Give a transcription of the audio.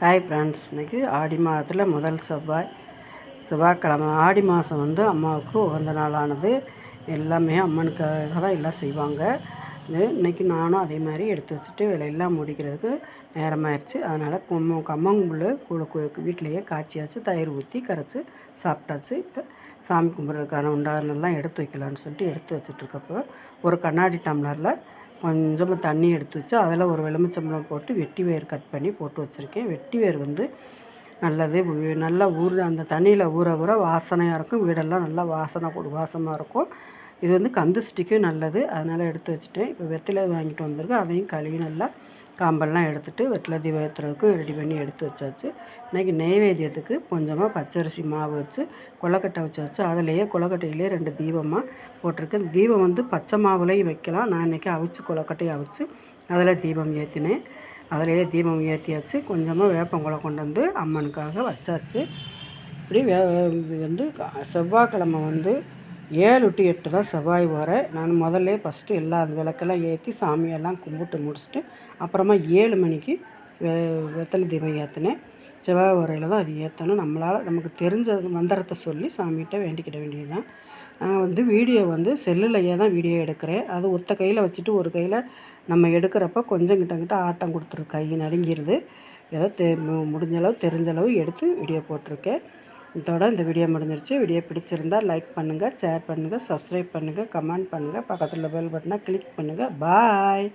Hi friends இன்றைக்கி ஆடி மாதத்தில் முதல் செவ்வாய். செவ்வாய்க்கிழமை ஆடி மாதம் வந்து அம்மாவுக்கு உகந்த நாளானது. எல்லாமே அம்மனுக்காக தான் எல்லாம் செய்வாங்க. இன்றைக்கி நானும் அதே மாதிரி எடுத்து வச்சுட்டு வேலையெல்லாம் முடிக்கிறதுக்கு நேரமாயிருச்சு. அதனால் கும்ம கம்மங்குள்ளு குழு வீட்டிலையே காய்ச்சியாச்சு தயிர் ஊற்றி கரைச்சி சாப்பிட்டாச்சு. இப்போ சாமி கும்பிட்றதுக்கான உண்டானெல்லாம் எடுத்து வைக்கலான்னு சொல்லிட்டு எடுத்து வச்சிட்ருக்கப்போ ஒரு கண்ணாடி டம்ளரில் கொஞ்சமாக தண்ணி எடுத்து வச்சு அதில் ஒரு எலுமிச்சம்பழம் போட்டு வெட்டி வேர் கட் பண்ணி போட்டு வச்சுருக்கேன். வெட்டி வேர் வந்து நல்லது நல்லா ஊர் அந்த தண்ணியில் ஊற ஊற வாசனையாக இருக்கும். வீடெல்லாம் நல்லா வாசனை கொடு வாசமாக இருக்கும். இது வந்து கந்துஷ்டிக்கும் நல்லது. அதனால் எடுத்து வச்சுட்டேன். இப்போ வெற்றிலை வாங்கிட்டு வந்திருக்கு அதையும் கழுவி நல்லா காம்பெல்லாம் எடுத்துகிட்டு வெட்டில தீபம் ஏற்றுறதுக்கு ரெடி பண்ணி எடுத்து வச்சாச்சு. இன்றைக்கி நெய்வேத்தியத்துக்கு கொஞ்சமாக பச்சரிசி மாவு வச்சு கொலக்கட்டை வச்சு வச்சு அதுலேயே கொலக்கட்டையிலே ரெண்டு தீபமாக போட்டிருக்கேன். தீபம் வந்து பச்சை மாவுலேயும் வைக்கலாம். நான் இன்றைக்கி அவிச்சு கொலக்கட்டையை அவிச்சு அதில் தீபம் ஏற்றினேன் அதிலேயே தீபம் ஏற்றியாச்சு கொஞ்சமாக வேப்பங்குளம் கொண்டு வந்து அம்மனுக்காக வச்சாச்சு. இப்படி வே வந்து செவ்வாய்க்கிழமை வந்து ஏழு டு எட்டு தான் செவ்வாய் வர. நான் முதல்ல ஃபஸ்ட்டு எல்லா விளக்கெல்லாம் ஏற்றி சாமியெல்லாம் கும்பிட்டு முடிச்சுட்டு அப்புறமா ஏழு மணிக்கு வெத்தலை தீபம் ஏற்றினேன் செவ்வாய் வரையில் தான் அது ஏற்றணும் நம்மளால் நமக்கு தெரிஞ்ச மந்திரத்தை சொல்லி சாமிகிட்ட வேண்டிக்கிட வேண்டியது தான் நான் வந்து வீடியோ வந்து செல்லுலையே தான் வீடியோ எடுக்கிறேன். அது ஒத்த கையில் வச்சுட்டு ஒரு கையில் நம்ம எடுக்கிறப்ப கொஞ்சம் கிட்ட கிட்ட ஆட்டம் கொடுத்துரு கை நடுங்கிடுது ஏதோ தெ முடிஞ்சளவு தெரிஞ்சளவு எடுத்து வீடியோ போட்டிருக்கேன். இதோட இந்த வீடியோ முடிஞ்சிருச்சு. வீடியோ பிடிச்சிருந்தால் லைக் பண்ணுங்கள் ஷேர் பண்ணுங்கள் சப்ஸ்கிரைப் பண்ணுங்கள் கமெண்ட் பண்ணுங்கள் பக்கத்தில் பெல் பட்டனை கிளிக் பண்ணுங்கள் பாய்